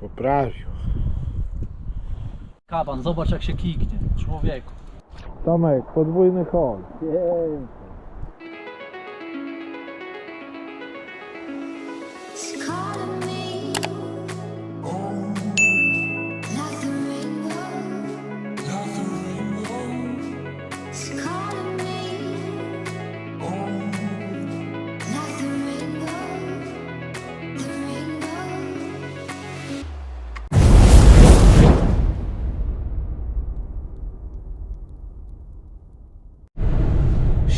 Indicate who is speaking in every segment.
Speaker 1: Poprawił.
Speaker 2: Kaban, zobacz jak się kiknie. Człowieku.
Speaker 1: Tomek, podwójny hol.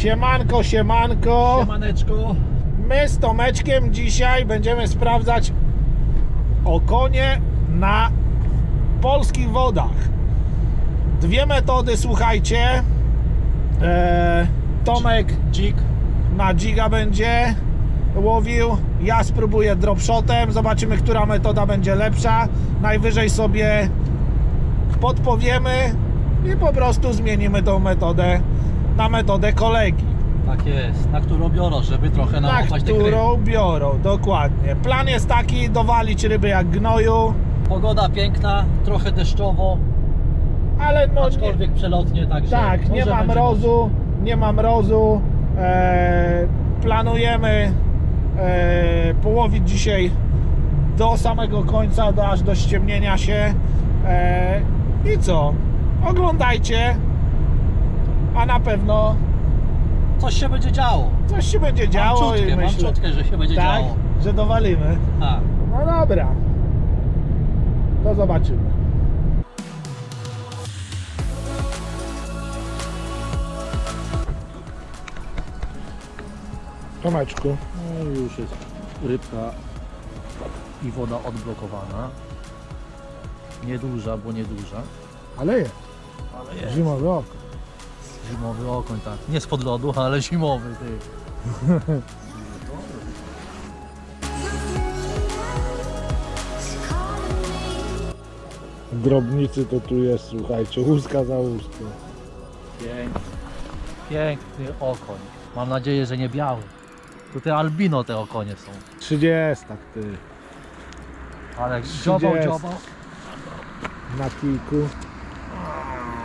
Speaker 1: Siemanko, siemanko.
Speaker 2: Siemaneczko.
Speaker 1: My z Tomeczkiem dzisiaj będziemy sprawdzać okonie na polskich wodach. Dwie metody, słuchajcie. E, Tomek
Speaker 2: Dzik.
Speaker 1: na dziga będzie łowił. Ja spróbuję dropshotem. Zobaczymy, która metoda będzie lepsza. Najwyżej sobie podpowiemy i po prostu zmienimy tą metodę na metodę kolegi.
Speaker 2: Tak jest. Na którą biorą, żeby trochę
Speaker 1: na
Speaker 2: nałapać te
Speaker 1: którą biorą, dokładnie. Plan jest taki, dowalić ryby jak gnoju,
Speaker 2: Pogoda piękna, trochę deszczowo,
Speaker 1: ale no nie,
Speaker 2: aczkolwiek przelotnie, także
Speaker 1: tak, nie
Speaker 2: może
Speaker 1: ma
Speaker 2: będzie
Speaker 1: mrozu, nie ma mrozu. E, planujemy e, połowić dzisiaj do samego końca, do, aż do ściemnienia się. E, I co? Oglądajcie, a na pewno
Speaker 2: Coś się będzie działo.
Speaker 1: coś się będzie działo
Speaker 2: mam czutkę,
Speaker 1: i
Speaker 2: mam
Speaker 1: myślę,
Speaker 2: czutkę, że się będzie
Speaker 1: tak,
Speaker 2: działo.
Speaker 1: że dowalimy.
Speaker 2: A,
Speaker 1: No dobra. To zobaczymy. Tomeczku.
Speaker 2: no już jest rybka i woda odblokowana. Nieduża, bo nieduża.
Speaker 1: Ale jest.
Speaker 2: Ale jest.
Speaker 1: Zimowy ok.
Speaker 2: Zimowy okoń, tak. Nie spod lodu, ale zimowy, ty.
Speaker 1: Drobnicy to tu jest, słuchajcie. Łuska za łuską.
Speaker 2: Piękny. Piękny okoń. Mam nadzieję, że nie biały. Tutaj albino te okonie są.
Speaker 1: 30 ty.
Speaker 2: Ale dziobał,
Speaker 1: 30.
Speaker 2: dziobał.
Speaker 1: Na kijku.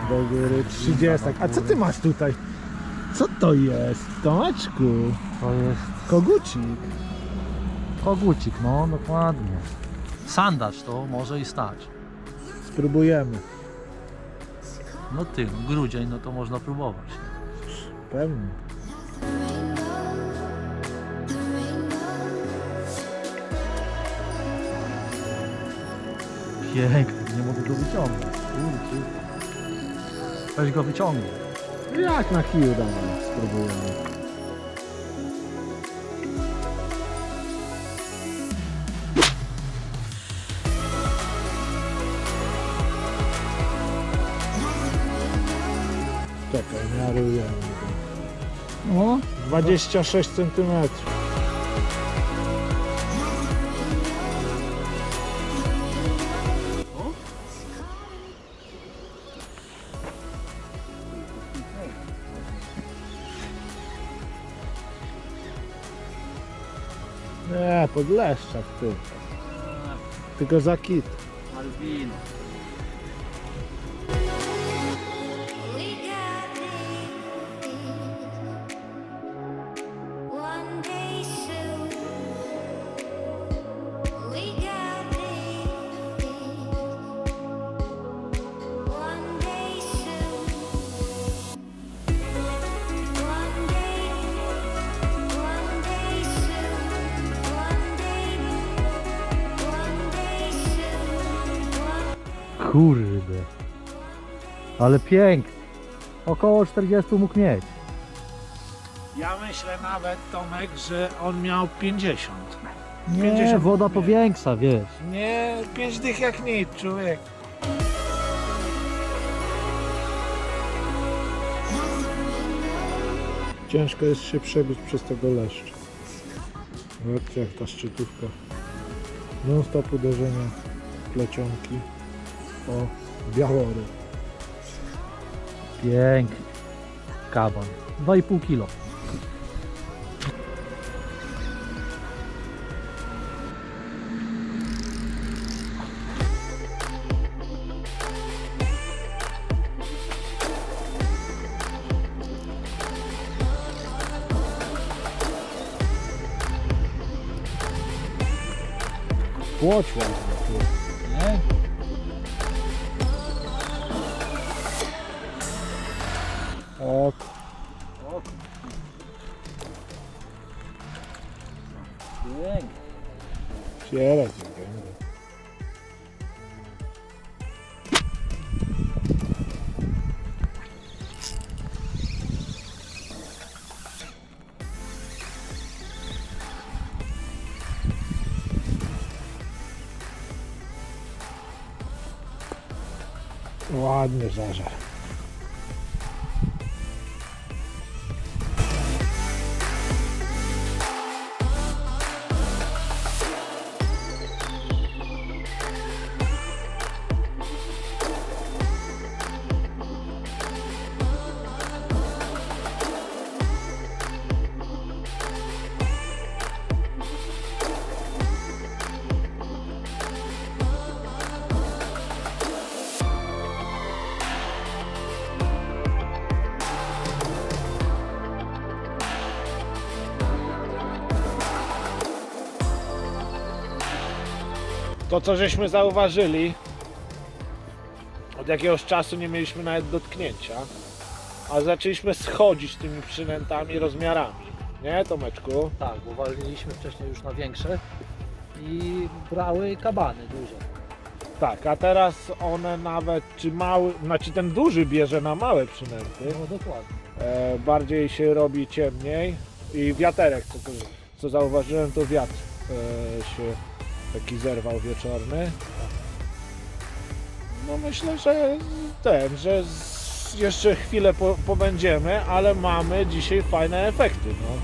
Speaker 1: Do góry. 30. A co ty masz tutaj? Co to jest? Tomeczku.
Speaker 2: To jest
Speaker 1: Kogucik.
Speaker 2: kogucik, no dokładnie. Sandacz to może i stać.
Speaker 1: Spróbujemy.
Speaker 2: No ty, no, grudzień, no to można próbować.
Speaker 1: Pewnie.
Speaker 2: Piękny, nie mogę go wyciągnąć. Kurczę. Weź go wyciągnij.
Speaker 1: Jak na kiju dawaj, spróbujemy. Czekaj, miarujemy.
Speaker 2: No.
Speaker 1: 26 cm. Nie, podleszczak ty. Tylko za kit.
Speaker 2: Albino. Kurde. Ale piękny. Około 40 mógł mieć.
Speaker 1: Ja myślę nawet, Tomek, że on miał 50.
Speaker 2: Nie,
Speaker 1: 50
Speaker 2: woda
Speaker 1: mógł mieć.
Speaker 2: powiększa, wiesz.
Speaker 1: Nie, 5 dych jak nic, człowiek. Ciężko jest się przebić przez tego leszcza. Zobaczcie jak ta szczytówka. Non stop uderzenia plecionki o Białory.
Speaker 2: Pięknie. Kaban. 2,5 kilo.
Speaker 1: Watch
Speaker 2: one.
Speaker 1: O,
Speaker 2: O, Pięknie.
Speaker 1: Sierek. Ładny zażar. To co żeśmy zauważyli, od jakiegoś czasu nie mieliśmy nawet dotknięcia, a zaczęliśmy schodzić tymi przynętami rozmiarami. Nie, Tomeczku?
Speaker 2: Tak, bo waliliśmy wcześniej już na większe i brały kabany duże.
Speaker 1: Tak, a teraz one nawet, czy mały, znaczy ten duży bierze na małe przynęty,
Speaker 2: No dokładnie.
Speaker 1: e, bardziej się robi ciemniej i wiaterek, co, co zauważyłem, to wiatr e, się taki zerwał wieczorny. No myślę, że ten, że jeszcze chwilę po, pobędziemy, ale mamy dzisiaj fajne efekty. No.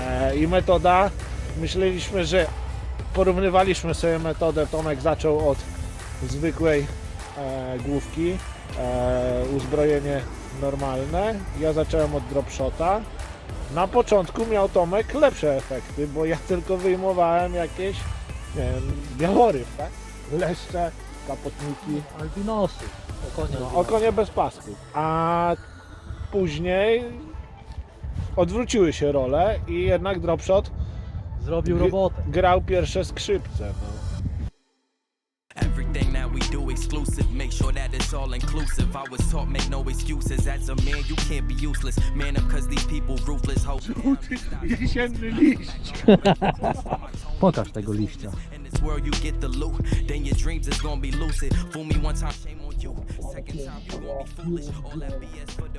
Speaker 1: E, I metoda, myśleliśmy, że porównywaliśmy sobie metodę, Tomek zaczął od zwykłej e, główki, e, uzbrojenie normalne, ja zacząłem od dropshota. Na początku miał Tomek lepsze efekty, bo ja tylko wyjmowałem jakieś białoryb, tak? Leszcze, kapotniki,
Speaker 2: Albinosy. Okonie
Speaker 1: no, okonie bez pasków. A później odwróciły się role i jednak dropshot
Speaker 2: Zrobił robotę.
Speaker 1: grał pierwsze skrzypce. No.
Speaker 3: Everything that we do exclusive, make sure that it's all inclusive. I was taught make no excuses. As a man, you can't be useless. Man up cause these people ruthless. Hope
Speaker 1: Jesienny liść.
Speaker 2: Pokaż tego liścia.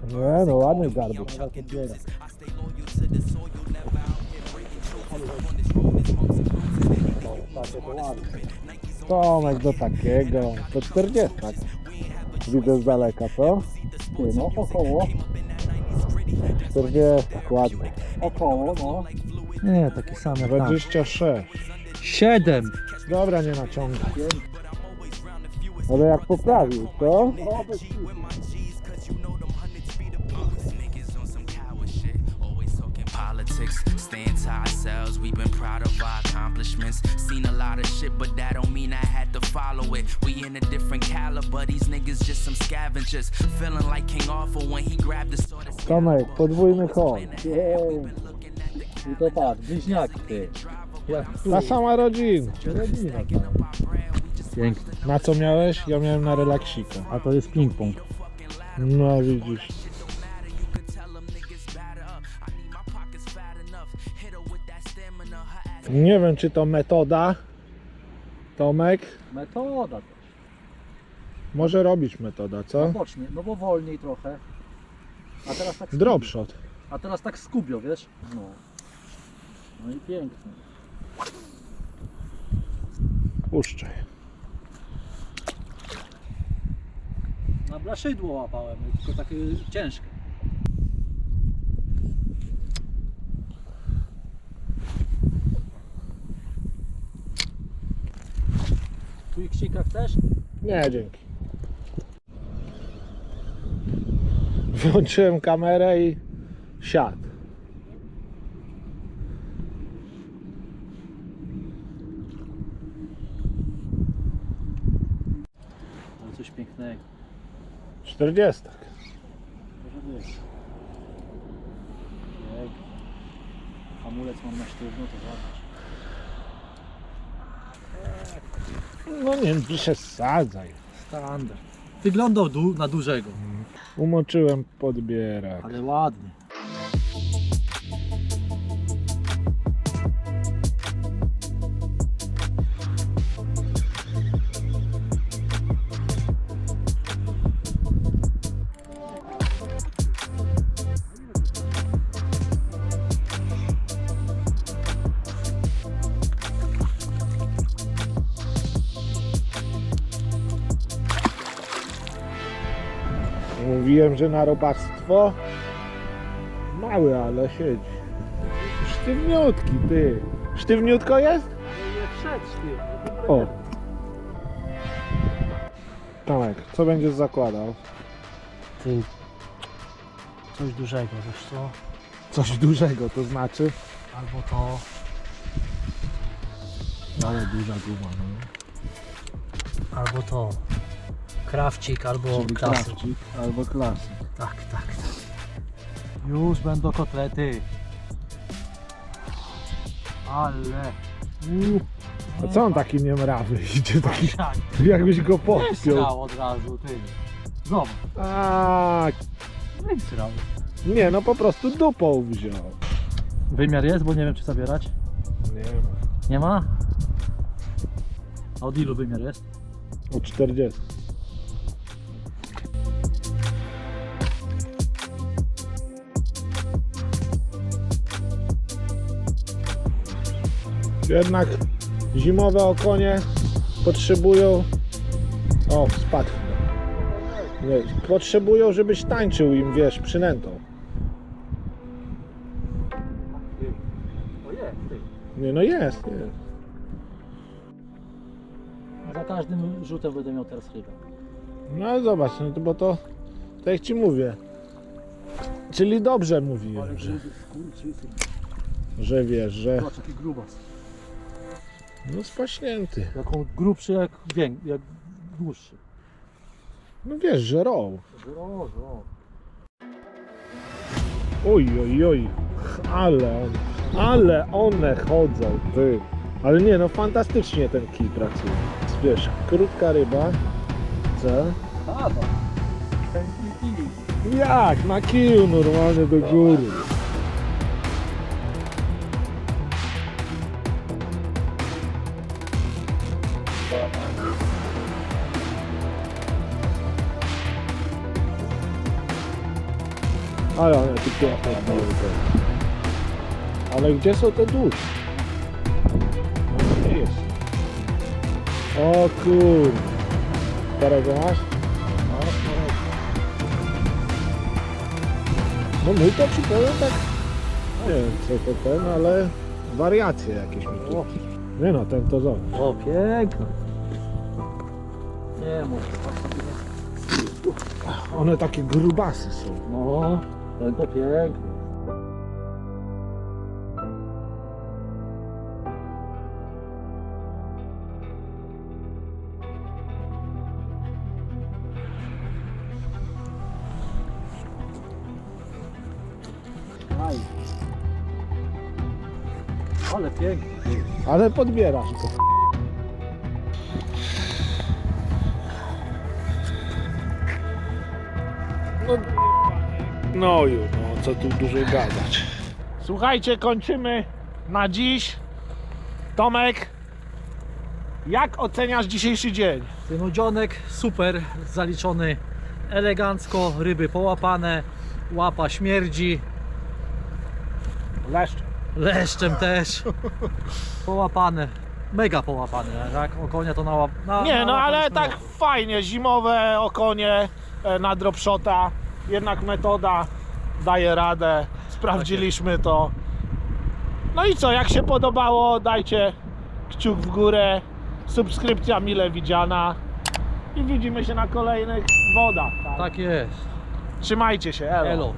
Speaker 1: Nie no, ładny garbus.
Speaker 3: I stay loyal to the soil, never out here breaking truth. On this road, it's bumps and bruises.
Speaker 1: Tomek do takiego, to 40. Widzę z daleka, co?
Speaker 2: No około.
Speaker 1: 40, ładnie.
Speaker 2: Około, no. Nie, taki sam jak tam.
Speaker 1: 26.
Speaker 2: Siedem.
Speaker 1: Dobra, nie naciągaj. Ale jak poprawił, co?
Speaker 3: Niggas on some coward shit, always talking politics. Staying to ourselves, we've been proud of our accomplishments. Seen a lot of shit, but that don't mean I had to follow it. We in a different caliber, these niggas just some scavengers. Feeling like King Arthur when he grabbed the sword.
Speaker 1: Tomek, podwójny hol.
Speaker 2: I to patrz, bliźniaki ty. Jak
Speaker 1: Ta sama rodzina.
Speaker 2: rodzina. Pięknie.
Speaker 1: Na co miałeś? Ja miałem na relaksika.
Speaker 2: A to jest ping-pong.
Speaker 1: No widzisz. Nie wiem, czy to metoda. Tomek,
Speaker 2: Metoda
Speaker 1: może robić metoda,
Speaker 2: No
Speaker 1: co?
Speaker 2: bocznie, no bo wolniej trochę. A teraz tak
Speaker 1: Dropshot.
Speaker 2: A teraz tak skubio, wiesz? No. No i pięknie.
Speaker 1: Puszczaj.
Speaker 2: Na blaszydło łapałem, tylko takie ciężkie. Quicksika chcesz?
Speaker 1: Nie, dzięki. Włączyłem kamerę i siadł.
Speaker 2: Ale coś pięknego.
Speaker 1: 40.
Speaker 2: Może być. Pięknie. Hamulec mam na sztywno, to zobacz.
Speaker 1: No nie przesadzaj.
Speaker 2: Standard. Wyglądał du na dużego,
Speaker 1: Umoczyłem podbierak.
Speaker 2: ale ładny.
Speaker 1: Mówiłem, że na robactwo mały, ale siedzi. Sztywniutki, ty. Sztywniutko jest? O. Tomek, co będziesz zakładał?
Speaker 2: Ty, coś dużego, wiesz co?
Speaker 1: Coś dużego, to znaczy?
Speaker 2: Albo to... Ale duża guma, no. Albo to. Krawcik, albo klasyk.
Speaker 1: albo klasy.
Speaker 2: Tak, tak, tak. Już będą kotlety. Ale... Uuu.
Speaker 1: A co on taki niemrawy idzie? Taki,
Speaker 2: Tak,
Speaker 1: jakbyś go podpiął.
Speaker 2: wysrał od razu, ty. Zobacz,
Speaker 1: A,
Speaker 2: wysrał.
Speaker 1: nie, no po prostu dupą wziął.
Speaker 2: Wymiar jest, bo nie wiem czy zabierać.
Speaker 1: Nie wiem,
Speaker 2: Nie ma? A od ilu wymiar jest?
Speaker 1: o 40. Jednak zimowe okonie potrzebują. O, spadł. Nie, potrzebują, żebyś tańczył im, wiesz, przynętą. Nie, no jest, jest.
Speaker 2: Za każdym rzutem będę miał teraz rybę.
Speaker 1: No ale zobacz, no to bo to, tak jak ci mówię. Czyli dobrze mówiłem, że, że wiesz, że
Speaker 2: Zobacz jaki grubas.
Speaker 1: No spaśnięty.
Speaker 2: Jaką grubszy jak, wię, jak dłuższy.
Speaker 1: No wiesz, że roł.
Speaker 2: O, o.
Speaker 1: Oj, oj, oj. Ale on, ale one chodzą, ty. Ale nie, no fantastycznie ten kij pracuje. Wiesz, krótka ryba. Co?
Speaker 2: Pada.
Speaker 1: Jak? Na kiju normalnie do góry. Ale one tu piękne były. Ale gdzie są te dusze? No, gdzie jest? O kur... Którego masz? No mój to powiem tak, nie wiem co to ten, ale wariacje jakieś mi tu. Nie no, ten to zobacz.
Speaker 2: O, piękny. Nie mów, nie.
Speaker 1: One takie grubasy są.
Speaker 2: No, ten to piękny. Aj. Ale piękny.
Speaker 1: Ale podbierasz to. No, no już, no co tu dużo gadać. Słuchajcie, kończymy na dziś. Tomek, jak oceniasz dzisiejszy dzień?
Speaker 2: Synudzionek super zaliczony elegancko, ryby połapane, łapa śmierdzi,
Speaker 1: Leszcz.
Speaker 2: leszczem też połapane, mega połapane, tak? Okonia to na, łap, na
Speaker 1: Nie, no ale
Speaker 2: nałapaliśmy
Speaker 1: tak fajnie, zimowe okonie e, na dropshota, jednak metoda daje radę, sprawdziliśmy to. No i co, jak się podobało, dajcie kciuk w górę, subskrypcja mile widziana i widzimy się na kolejnych wodach. Tak?
Speaker 2: Tak jest.
Speaker 1: Trzymajcie się, elo.
Speaker 2: Elo.